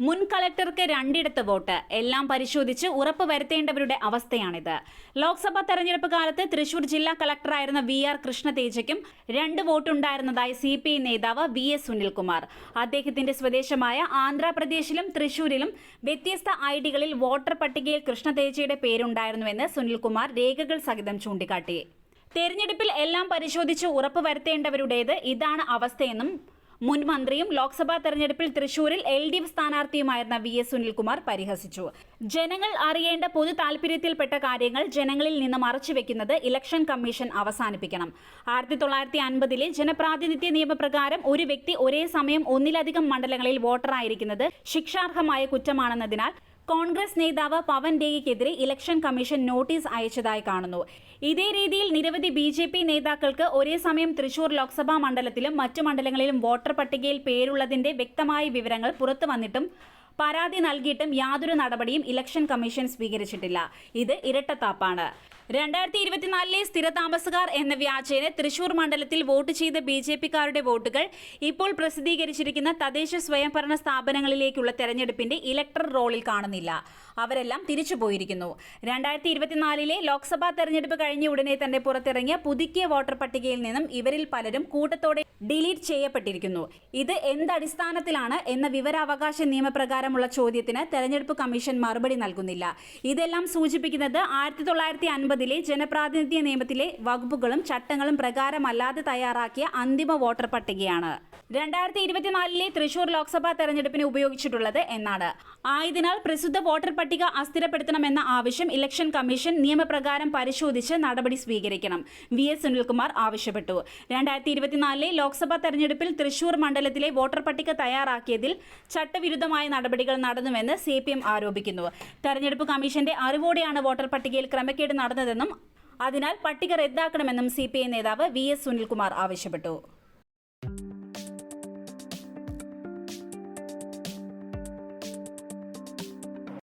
മുൻ കളക്ടർക്ക് രണ്ടിടത്ത് വോട്ട്. എല്ലാം പരിശോധിച്ച് ഉറപ്പ് വരുത്തേണ്ടവരുടെ അവസ്ഥയാണിത്. ലോക്സഭാ തെരഞ്ഞെടുപ്പ് കാലത്ത് തൃശൂർ ജില്ലാ കളക്ടറായിരുന്ന വി ആർ കൃഷ്ണതേജയ്ക്കും രണ്ട് വോട്ടുണ്ടായിരുന്നതായി സി പി ഐ നേതാവ് വി എസ് സുനിൽകുമാർ. അദ്ദേഹത്തിന്റെ സ്വദേശമായ ആന്ധ്രാപ്രദേശിലും തൃശൂരിലും വ്യത്യസ്ത ഐ ഡികളിൽ വോട്ടർ പട്ടികയിൽ കൃഷ്ണതേജയുടെ പേരുണ്ടായിരുന്നുവെന്ന് സുനിൽകുമാർ രേഖകൾ സഹിതം ചൂണ്ടിക്കാട്ടി. തെരഞ്ഞെടുപ്പിൽ എല്ലാം പരിശോധിച്ച് ഉറപ്പ് വരുത്തേണ്ടവരുടേത് ഇതാണ് അവസ്ഥയെന്നും മുൻ മന്ത്രിയും ലോക്സഭാ തെരഞ്ഞെടുപ്പിൽ തൃശൂരിൽ എൽ ഡി എഫ് സ്ഥാനാർത്ഥിയുമായിരുന്ന വി എസ് സുനിൽകുമാർ പരിഹസിച്ചു. ജനങ്ങൾ അറിയേണ്ട പൊതു താൽപര്യത്തിൽപ്പെട്ട കാര്യങ്ങൾ ജനങ്ങളിൽ നിന്ന് മറച്ചുവെക്കുന്നത് ഇലക്ഷൻ കമ്മീഷൻ അവസാനിപ്പിക്കണം. ആയിരത്തി തൊള്ളായിരത്തി അൻപതിലെ ജനപ്രാതിനിധ്യ നിയമപ്രകാരം ഒരു വ്യക്തി ഒരേ സമയം ഒന്നിലധികം മണ്ഡലങ്ങളിൽ വോട്ടറായിരിക്കുന്നത് ശിക്ഷാർഹമായ കുറ്റമാണെന്നതിനാൽ കോൺഗ്രസ് നേതാവ് പവൻ രേഖയ്ക്കെതിരെ ഇലക്ഷൻ കമ്മീഷൻ നോട്ടീസ് അയച്ചതായി കാണുന്നു. ഇതേ രീതിയിൽ നിരവധി ബി ജെ പി നേതാക്കൾക്ക് ഒരേ സമയം തൃശൂർ ലോക്സഭാ മണ്ഡലത്തിലും മറ്റു മണ്ഡലങ്ങളിലും വോട്ടർ പട്ടികയിൽ പേരുള്ളതിന്റെ വ്യക്തമായ വിവരങ്ങൾ പുറത്തു വന്നിട്ടും പരാതി നൽകിയിട്ടും യാതൊരു നടപടിയും ഇലക്ഷൻ കമ്മീഷൻ സ്വീകരിച്ചിട്ടില്ല. ഇത് ഇരട്ടത്താപ്പാണ്. രണ്ടായിരത്തി ഇരുപത്തിനാലിലെ സ്ഥിരതാമസക്കാർ എന്ന വ്യാജേന തൃശൂർ മണ്ഡലത്തിൽ വോട്ട് ചെയ്ത ബി ജെ പിക്കാരുടെ വോട്ടുകൾ ഇപ്പോൾ പ്രസിദ്ധീകരിച്ചിരിക്കുന്ന തദ്ദേശ സ്വയംഭരണ സ്ഥാപനങ്ങളിലേക്കുള്ള തെരഞ്ഞെടുപ്പിന്റെ ഇലക്ടർ റോളിൽ കാണുന്നില്ല. അവരെല്ലാം തിരിച്ചുപോയിരിക്കുന്നു രണ്ടായിരത്തി ഇരുപത്തിനാലിലെ ലോക്സഭാ തെരഞ്ഞെടുപ്പ് കഴിഞ്ഞ ഉടനെ തന്നെ പുറത്തിറങ്ങിയ പുതുക്കിയ വോട്ടർ പട്ടികയിൽ നിന്നും ഇവരിൽ പലരും കൂട്ടത്തോടെ ഡിലീറ്റ് ചെയ്യപ്പെട്ടിരിക്കുന്നു. ഇത് എന്തടിസ്ഥാനത്തിലാണ് എന്ന വിവരാവകാശ നിയമപ്രകാരമുള്ള ചോദ്യത്തിന് തെരഞ്ഞെടുപ്പ് കമ്മീഷൻ മറുപടി നൽകുന്നില്ല. ഇതെല്ലാം സൂചിപ്പിക്കുന്നത് ആയിരത്തി തൊള്ളായിരത്തി അൻപതിലെ ജനപ്രാതിനിധ്യ നിയമത്തിലെ വകുപ്പുകളും ചട്ടങ്ങളും പ്രകാരമല്ലാതെ തയ്യാറാക്കിയ അന്തിമ വോട്ടർ പട്ടികയാണ്. രണ്ടായിരത്തി ഇരുപത്തിനാലിലെ തൃശൂർ ലോക്സഭാ തെരഞ്ഞെടുപ്പിന് ഉപയോഗിച്ചിട്ടുള്ളത് എന്നാണ്. ആയതിനാൽ പ്രസിദ്ധ വോട്ടർ പട്ടിക അസ്ഥിരപ്പെടുത്തണമെന്ന ആവശ്യം ഇലക്ഷൻ കമ്മീഷൻ നിയമപ്രകാരം പരിശോധിച്ച് നടപടി സ്വീകരിക്കണം. വി എസ് സുനിൽകുമാർ ആവശ്യപ്പെട്ടു. രണ്ടായിരത്തി ഇരുപത്തിനാലിലെ ലോക്സഭാ തെരഞ്ഞെടുപ്പിൽ തൃശൂർ മണ്ഡലത്തിലെ വോട്ടർ പട്ടിക തയ്യാറാക്കിയതിൽ ചട്ടവിരുദ്ധമായ നടപടികൾ നടന്നുവെന്ന് സി പി എം ആരോപിക്കുന്നു. തെരഞ്ഞെടുപ്പ് കമ്മീഷന്റെ അറിവോടെയാണ് വോട്ടർ പട്ടികയിൽ ക്രമക്കേട് നടന്നതെന്നും അതിനാൽ പട്ടിക റദ്ദാക്കണമെന്നും സി നേതാവ് വി എസ് സുനിൽകുമാർ ആവശ്യപ്പെട്ടു.